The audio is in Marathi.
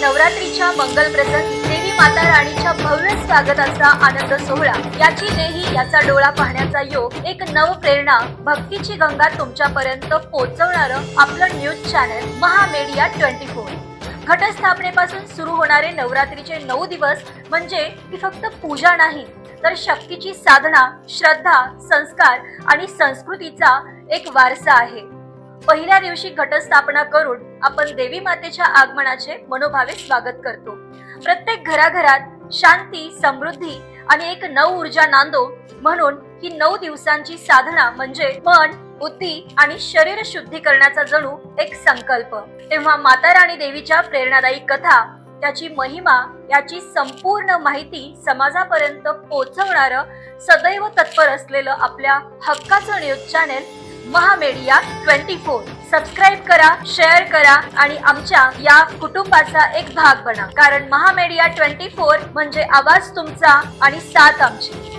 नवरात्रीच्या मंगल प्रसंगी देवी माता राणीच्या भव्य स्वागताचा आनंद सोहळा. याची देही याचा डोळा पाहण्याचा योग एक नव प्रेरणा भक्तीची गंगा तुमच्यापर्यंत पोहोचवणार आपलं news channel Mahamedia twenty four. घटस्थापनेपासून सुरू होणारे नवरात्रीचे नऊ दिवस म्हणजे ती फक्त पूजा नाही तर शक्तीची साधना श्रद्धा संस्कार आणि संस्कृतीचा एक वारसा आहे. पहिल्या दिवशी घटस्थापना करून आपण देवी मातेच्या आगमनाचे मनोभावे स्वागत करतो. प्रत्येक घराघरात शांती समृद्धी आणि एक नव ऊर्जा नांदो म्हणून ही नऊ दिवसांची साधना म्हणजे मन बुद्धी आणि शरीर शुद्धीकरणाचा जणू एक संकल्प. तेव्हा माता राणी देवीच्या प्रेरणादायी कथा त्याची महिमा याची संपूर्ण माहिती समाजापर्यंत पोहोचवणार सदैव तत्पर असलेलं आपल्या हक्काचं news channel Mahamedia twenty four. Subscribe करा शेअर करा आणि आमच्या या कुटुंबाचा एक भाग बना. कारण महामेडिया ट्वेंटी फोर म्हणजे आवाज तुमचा आणि साथ आमची.